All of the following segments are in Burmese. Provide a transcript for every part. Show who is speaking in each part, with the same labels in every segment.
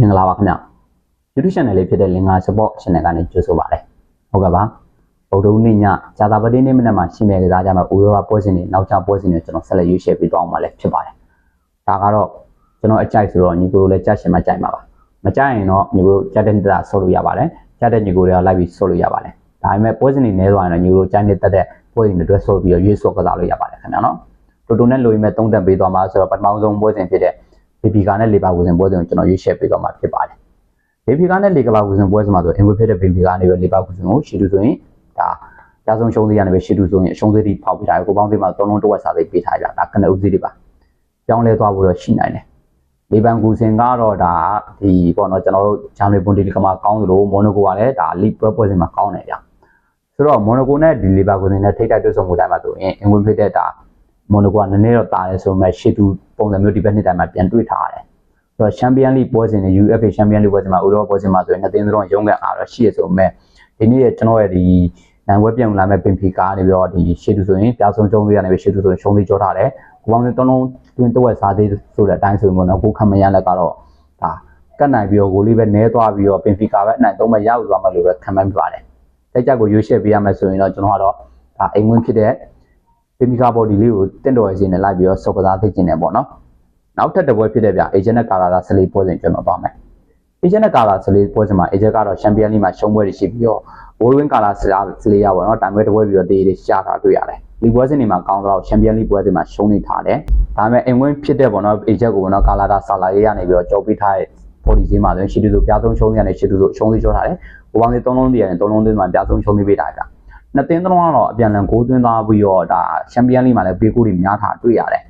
Speaker 1: မင်္ဂလာပါခင်ဗျ YouTube channel လေးဖြစ်တဲ့လင်္ကာ support channel ကနေကြိုဆိုပါရစေဟုတ်ကဲ့ပါဗုဒ္ဓဦးနေ့ညဇာတာပတိနေ့မနက်မှာရှိနေကြကြမှာဥရောပပွဲစဉ်တွေနောက်ကျပွဲစဉ်တွေကျွန်တော်ဆက်လက်ရွေးချယ်ပေးသွားအောင်ပါလဲဖြစ်ပါတယ်ဒါကတော့ကျွန်တော်အကြိုက်ဆိုတော့ညီကိုတို့လည်းကြက်ရှင်မှကြိုက်မှာပါမကြိုက်ရင်တော့ညီကိုတို့ကြက်တဲ့တက်တာဆော့လို့ရပါတယ်ကြက်တဲ့ညီကိုတွေကလိုက်ပြီးဆော့လို့ရပါတယ်ဒါပေမဲ့ပွဲစဉ်တွေနဲသွားရင်တော့ညီကိုတို့ကြိုက်နေတက်တဲ့ပွဲစဉ်တွေအတွက်ဆော့ပြီးတော့ရွေးဆော့ကစားလို့ရပါတယ်ခင်ဗျာနော်တိုတိုနဲ့လိုရင်းမဲ့သုံးသက်ပေးသွားမှာဆိုတော့ပထမဆုံးပွဲစဉ်ဖြစ်တဲ့ BB ကာနဲ့လေပါဝစဉ်ပွဲစဉ်ကိုကျွန်တော်ရွေးချယ်ပေးသွားမှာဖြစ်ပါတယ်ဘေဘီကာနဲ့လေကဘာကူစင်ပွဲစမှာဆိုအင်ဝေဖြစ်တဲ့ဘေဘီကနေပဲလေပါကူစင်ကိုရှီတူဆိုရင်ဒါကြားဆုံးရှုံးသေးရနေပဲရှီတူဆိုရင်အရှုံးသေးတိဖောက်ပေးထားတယ်ကိုပေါင်းသေးမှာသုံးလုံးတစ်ဝက်စာသေးပေးထားကြဒါကနဦးသေးတွေပါကြောင်းလဲသွားဖို့တော့ရှိနိုင်တယ်လေပန်ကူစင်ကတော့ဒါဒီပေါ့နော်ကျွန်တော်တို့ဂျာမနီပွန်တီလီကမှာကောင်းသလိုမော်နိုကိုကလည်းဒါလီပွဲပွဲစင်မှာကောင်းတယ်ဗျဆိုတော့မော်နိုကိုနဲ့ဒီလေပါကူစင်နဲ့ထိတိုက်တွေ့ဆုံမှုတိုင်းမှာဆိုရင်အင်ဝေဖြစ်တဲ့ဒါ မော်နိုကိုကနည်းနည်းတော့တားတယ်ဆိုပေမဲ့ရှီတူပုံစံမျိုးဒီဘက်နှစ်တိုင်းမှာပြန်တွေ့ထားရတယ်ဆိုတော့ချန်ပီယံလိပွဲစဉ်နဲ့ UEFA ချန်ပီယံလိပွဲစဉ်မှာဥရောပပွဲစဉ်မှာဆိုရင်နှစ်သင်းသလုံးရုံးကန်အားတော့ရှိရဆိုပေမဲ့ဒီနေ့ကျွန်တော်ရဲ့ဒီနိုင်ဝဲပြန်လာမဲ့ပင်ဖီကာနေပြီးတော့ဒီရှေ့တူဆိုရင်ပြာဆုံးကျုံးသေးရတယ်ပဲရှေ့တူဆိုရင်ရှုံးသေးကြောထားတယ်ကိုပေါင်းစသုံးလုံးတွင်းတဝက်စားသေးဆိုတဲ့အတိုင်းဆိုရင်ပေါ့နော်ကိုခံမရလက်ကတော့ဒါကတ်နိုင်ပြီးတော့ကိုလေးပဲနဲသွားပြီးတော့ပင်ဖီကာပဲအနိုင်သုံးမဲ့ရောက်သွားမှလို့ပဲခံမှန်းပြပါတယ်တိုက်ကြကိုရွေးချယ်ပေးရမယ်ဆိုရင်တော့ကျွန်တော်ကတော့ဒါအိမ်ဝင်ဖြစ်တဲ့ ပင်ဖီကာဘော်ဒီလေးကိုတင့်တော်ရစီနဲ့လိုက်ပြီးတော့စော့ကစားသိကျင်တယ်ပေါ့နော်နောက်ထပ်တစ်ပွဲဖြစ်တဲ့ဗျ agent နဲ့ကာလာတာဆလေးပွဲစဉ်ကျွန်တော်သွားမယ် agent နဲ့ကာလာဆလေးပွဲစဉ်မှာ agent ကတော့ champion league မှာရှုံးပွဲတွေရှိပြီးတော့ world win ကာလာဆလာဆလေးရပါတော့တိုင်ပွဲတစ်ပွဲပြီးတော့တေးတွေရှားတာတွေ့ရတယ်ဒီပွဲစဉ်တွေမှာကောင်းတော့ champion league ပွဲစဉ်မှာရှုံးနေထားတယ်ဒါပေမဲ့အိမ်ဝင်ဖြစ်တဲ့ပေါ့နော် agent ကိုပေါ့နော်ကာလာတာဆလာရေးရနေပြီးတော့ကြော်ပြီးထားတဲ့ body ဈေးမှာဆိုရင်ရှီတူဆိုပြားဆုံးရှုံးရနေရှီတူဆိုရှုံးသေးကြောထားတယ်ကိုပေါင်းသေး3လုံးတည်းရတယ်3လုံးသေးမှာပြားဆုံးရှုံးပြီးပေးတာဗျ နှစ်သင်းသုံးကတော့အပြန်လန်6သွင်းသွားပြီးတော့ဒါ champion league မှာလည်းပေးကိုတွေများတာတွေ့ရတယ်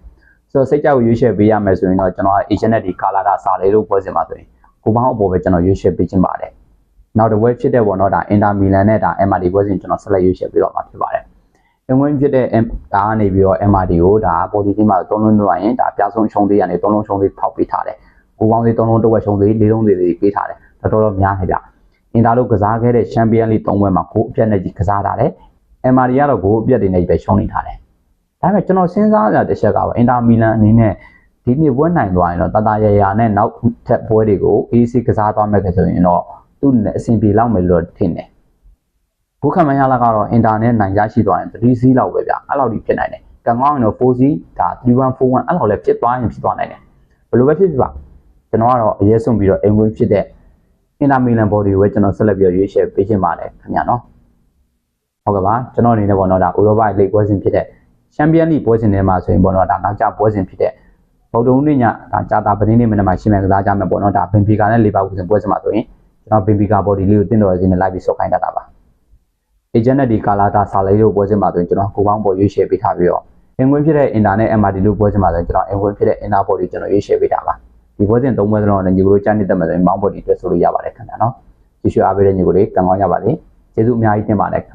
Speaker 1: ဆိုတော့စိတ်ကြောက်ရွေးချယ်ပေးရမယ်ဆိုရင်တော့ကျွန်တော်က Asian နဲ့ဒီကာလာတာစာလေးလို့ပွဲစဉ်ပါဆိုရင်ကိုပေါင်းအပေါ်ပဲကျွန်တော်ရွေးချယ်ပေးခြင်းပါတယ်။နောက်တစ်ပွဲဖြစ်တဲ့ပေါ့နော်ဒါ Inter Milan နဲ့ဒါ MRD ပွဲစဉ်ကျွန်တော်ဆက်လက်ရွေးချယ်ပေးတော့မှာဖြစ်ပါတယ်။အဝင်ဖြစ်တဲ့ဒါကနေပြီးတော့ MRD ကိုဒါ body team မှာသုံးလုံးလို့ရင်ဒါပြဆုံးရှုံးသေးရတယ်သုံးလုံးရှုံးသေးဖောက်ပေးထားတယ်။ကိုပေါင်းသေးသုံးလုံးတစ်ဝက်ရှုံးသေးလေးလုံးသေးသေးပေးထားတယ်။တော်တော်များနေဗျ။ အင်တာလို့ကစားခဲ့တဲ့ Champion League ၃ပွဲမှာကိုအပြတ်နဲ့ကြီးကစားထားတယ်။ MRD ကတော့ကိုအပြတ်တွေနဲ့ပဲရှုံးနေထားတယ်။ဒါပေမဲ့ကျွန်တော်စဉ်းစားရတဲ့တစ်ချက်ကပါအင်တာမီလန်အနေနဲ့ဒီနေ့ပွဲနိုင်သွားရင်တော့တတရရနဲ့နောက်ထပ်ပွဲတွေကို AC ကစားသွားမယ်ဆိုရင်တော့သူ့နဲ့အဆင်ပြေလောက်မယ်လို့ထင်တယ်။ဘုခမန်ရလာကတော့အင်တာနဲ့နိုင်ရရှိသွားရင်3စီးလောက်ပဲဗျအဲ့လောက်ကြီးဖြစ်နိုင်တယ်။ကံကောင်းရင်တော့4စီးဒါ3141အဲ့လောက်လည်းဖြစ်သွားရင်ဖြစ်သွားနိုင်တယ်။ဘယ်လိုပဲဖြစ်ဖြစ်ပါကျွန်တော်ကတော့အရေးဆုံးပြီးတော့အိမ်ဝင်ဖြစ်တဲ့ အင်တာမီလန်ဘော်ဒီကိုပဲကျွန်တော်ဆက်လက်ပြီးတော့ရွေးချယ်ပေးခြင်းပါတယ်ခင်ဗျာနော်။ဟုတ်ကဲ့ပါကျွန်တော်အနေနဲ့ပေါ့နော်ဒါဥရောပလိပွဲစဉ်ဖြစ်တဲ့ချန်ပီယံလိပွဲစဉ်ထဲမှာဆိုရင်ပေါ့နော်ဒါနောက်ကျပွဲစဉ်ဖြစ်တဲ့ဗုဒ္ဓဦးနေ့ညဒါကြာတာပတင်းနေ့မနေ့မှာရှင်းမယ်ကစားကြမယ်ပေါ့နော်ဒါဘင်ဖီကာနဲ့လီဗာပူးစဉ်ပွဲစဉ်မှာဆိုရင်ကျွန်တော်ဘင်ဖီကာဘော်ဒီလေးကိုတင့်တော်စင်းနဲ့လိုက်ပြီးဆော့ခိုင်းတတ်တာပါအေဂျင့်နဲ့ဒီကာလာတာဆာလေးတို့ပွဲစဉ်မှာဆိုရင်ကျွန်တော်ကိုပေါင်းပေါ်ရွေးချယ်ပေးထားပြီးတော့အင်ဝင်ဖြစ်တဲ့အင်တာနဲ့ MRD လို့ပွဲစဉ်မှာဆိုရင်ကျွန်တော်အင်ဝင်ဖြစ်တဲ့အင်တာဘော်ဒီကျွန်တော်ရွေးချယ်ပေးတာပါ ဒီပွဲစဉ်၃ပွဲစလုံးနဲ့ညီကိုတို့ကြားနေတတ်မယ်ဆိုရင်မောင်းဘော်ဒီအတွက်ဆိုလို့ရပါတယ်ခင်ဗျာနော်ကြည့်ရှုအားပေးတဲ့ညီကိုလေးကံကောင်းကြပါစေကျေးဇူးအများကြီးတင်ပါတယ်ခင်ဗျာ